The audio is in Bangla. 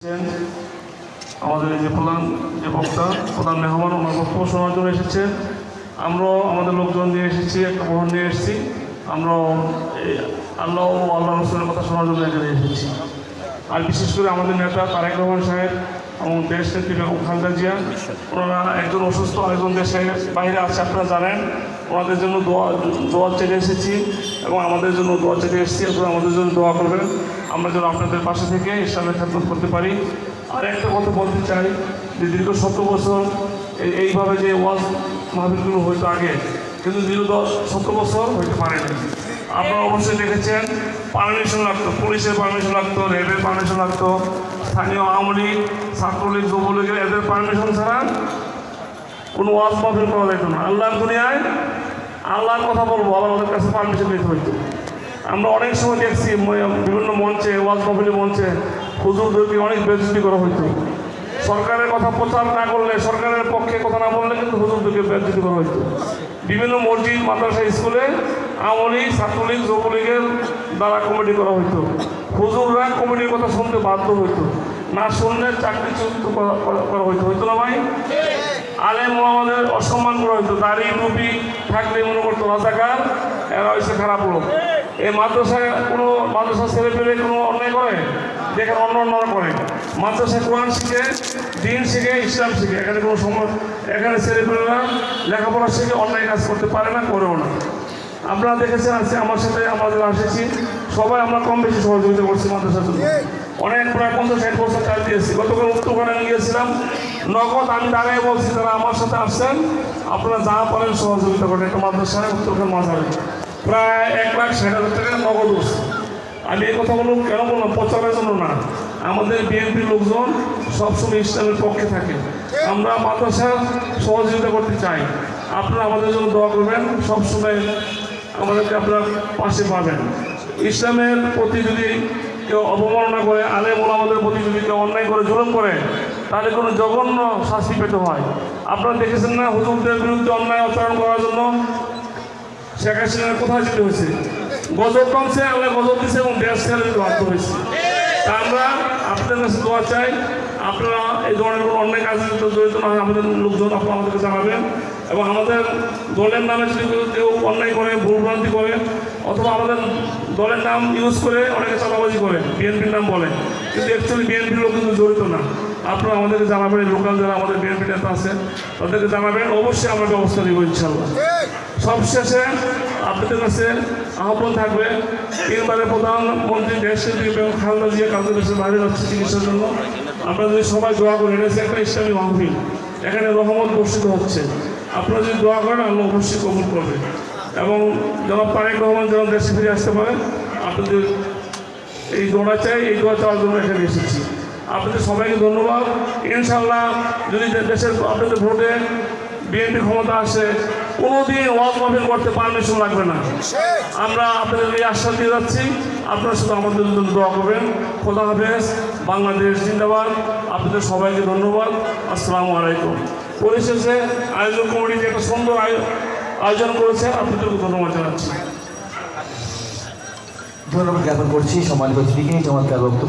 এসেছেন। আমাদের যে প্রধান যে বক্তা, প্রধান মেহমান, ওনার বক্তব্য শোনার জন্য এসেছে আমরাও আমাদের লোকজন নিয়ে এসেছি, একটা বহন নিয়ে এসেছি। আমরাও আল্লাহ ও আল্লাহ রসুলের কথা শোনার জন্য এখানে এসেছি। আর বিশেষ করে আমাদের নেতা তারেক রহমান সাহেব এবং দেশ নেত্রী বেগম খালেদা জিয়া, ওনারা একজন অসুস্থ আরেকজন দেশে বাইরে আছে, আপনারা জানেন। ওনাদের জন্য দোয়া দোয়া চেয়ে এসেছি এবং আমাদের জন্য দোয়া চেয়ে এসেছি। আপনারা আমাদের জন্য দোয়া করবেন। আমরা যেন আপনাদের পাশে থেকে ইসলামের খেদমত করতে পারি। আর একটা কথা বলতে চাই যে দীর্ঘ সত্তর বছর এই- এইভাবে যে ওয়াজ মাহফিলগুলো হইতো আগে, কিন্তু দীর্ঘ দশ সত্তর বছর হইতে পারেনি। আপনারা অবশ্যই দেখেছেন, পারমিশন লাগতো, পুলিশের পারমিশন লাগতো রেলের পারমিশন লাগতো, স্থানীয় আওয়ামী লীগ, ছাত্রলীগ, যুবলীগের এদের পারমিশন ছাড়া কোনো ওয়াজ মাহফিল করা না। আল্লাহর দুনিয়ায় আল্লাহর কথা বলব আল্লাহ কাছে পারমিশন নিতে হইতো। আমরা অনেক সময় দেখছি বিভিন্ন মঞ্চে, ওয়াজ মাহফিলের মঞ্চে হুজুরদেরকে অনেক বেজতি করা হইতো। সরকারের কথা প্রচার না করলে, সরকারের পক্ষে কথা না বললে কিন্তু হুজুরদেরকে বেজতি করা হইতো। বিভিন্ন মসজিদ, মাদ্রাসা, স্কুলে আওয়ামী লীগ ছাত্রলীগ, যুবলীগের দ্বারা কমিটি করা হইতো। হুজুররা কমিটির কথা শুনতে বাধ্য হইতো। না শুনলে চাকরিচ্যুত করা, করা- করা হইতো। হইতো না ভাই? আলেম আমাদের অসম্মান করা হইতো। দাড়ি, টুপি, থাকলে মনে করতো রাজাকার, এরা হয়েছে খারাপ লোক। এই মাদ্রাসা কোনো মাদ্রাসা ছেলে পেলে কোনো অন্যায় করে? দেখেন অন্য অন্য করে। মাদ্রাসা কোরআন শিখে, দিন শিখে, ইসলাম শিখে। এখানে কোনো সময় এখানে ছেলে পেলেরা লেখাপড়া শিখে অন্যায় কাজ করতে পারে না, করেও না। আপনারা দেখেছেন আজকে আমার সাথে আমাদের আসেছি। সবাই আমরা কম বেশি সহযোগিতা করছি মাদ্রাসার জন্য। অনেক প্রায় পঞ্চাশ ষাট বছর চাল দিয়েছি। গতকাল উত্তরখানে গিয়েছিলাম। নগদ আমি দাঁড়িয়ে বলছি তারা আমার সাথে আসছেন, আপনারা যা পারেন সহযোগিতা করেন। একটা মাদ্রাসায় উত্তরখান মাঝারে প্রায় এক লাখ ষাট হাজার টাকা নগদ উঠছে আমি এই কথা বললাম, কেন বললাম? প্রচারের জন্য না। আমাদের বিএনপির লোকজন সবসময় ইসলামের পক্ষে থাকে। আমরা মাদ্রাসার সহযোগিতা করতে চাই। আপনারা আমাদের জন্য দোয়া করবেন। সবসময় আমাদেরকে আপনার পাশে পাবেন। ইসলামের প্রতি যদি কেউ অবমাননা করে আলে মোলামাদের প্রতি যদি কেউ অন্যায় করে, জুলুম করে, তাহলে কোনো জঘন্য শাস্তি পেতে হয়। আপনারা দেখেছেন না হুজুরদের বিরুদ্ধে অন্যায় আচরণ করার জন্য? শেখ হাসিনার কোথায় যেতে হয়েছে? গজব কমছে, আল্লাহ গজব দিচ্ছে এবং দেশ ছেড়ে দিতে বাধ্য হয়েছে। তা আমরা আপনাদের কাছে দোয়া চাই, আপনারা এই ধরনের কোনো অন্যায় কাজে জড়িত না হয় আমাদের লোকজন আপনারা আমাদেরকে জানাবেন। এবং আমাদের দলের নামে যদি কেউ অন্যায় করে ভুলভ্রান্তি করে অথবা আমাদের দলের নাম ইউজ করে অনেকে চাপাবাজি করে বিএনপির নাম বলে। কিন্তু অ্যাকচুয়ালি বিএনপির লোক কিন্তু জড়িত না। আপনারা আমাদেরকে জানাবেন লোকাল যারা আমাদের বিএনপি নেতা আছে তাদেরকে জানাবেন। অবশ্যই আমরা ব্যবস্থা দিব ইনশাল্লাহ সবশেষে আপনাদের কাছে আহ্বান থাকবে তিনবারে প্রধানমন্ত্রী দেশের দিকে খালেদা জিয়া কালকে দেশের বাইরে যাচ্ছে চিকিৎসার জন্য। আমরা যদি সবাই দোয়া করি এটা হচ্ছে একটা ইসলামী মাহফিল। এখানে রহমত বর্ষিত হচ্ছে। আপনারা যদি দোয়া করেন, আল্লাহ অবশ্যই কবুল করবে। এবং জনাব তারেক রহমান যেন দেশে ফিরে আসতে পারেন, আপনাদের এই দোয়া চাই, এই দোয়া চাওয়ার জন্য এখানে এসেছি। আপনাদের সবাইকে ধন্যবাদ। ইনশাল্লাহ যদি দেশের আপনাদের ভোটে বিএনপি ক্ষমতা আসে, কোনোদিন ওয়াজ মাহফিল করতে পারমিশন লাগবে না। আমরা আপনাদের এই আশ্বাস দিয়ে যাচ্ছি। আপনারা শুধু আমাদের জন্য দোয়া করবেন। খোদা হাফেজ। বাংলাদেশ জিন্দাবাদ। আপনাদের সবাইকে ধন্যবাদ। আসসালামু আলাইকুম। পরিশেষে আয়োজন কমিটি যে একটা সুন্দর আয়- আয়োজন করেছে। আপনাদেরকে ধন্যবাদ জানাচ্ছি। ধন্যবাদ জ্ঞাপন করছি। সম্মানিত চমৎকার বক্তব্য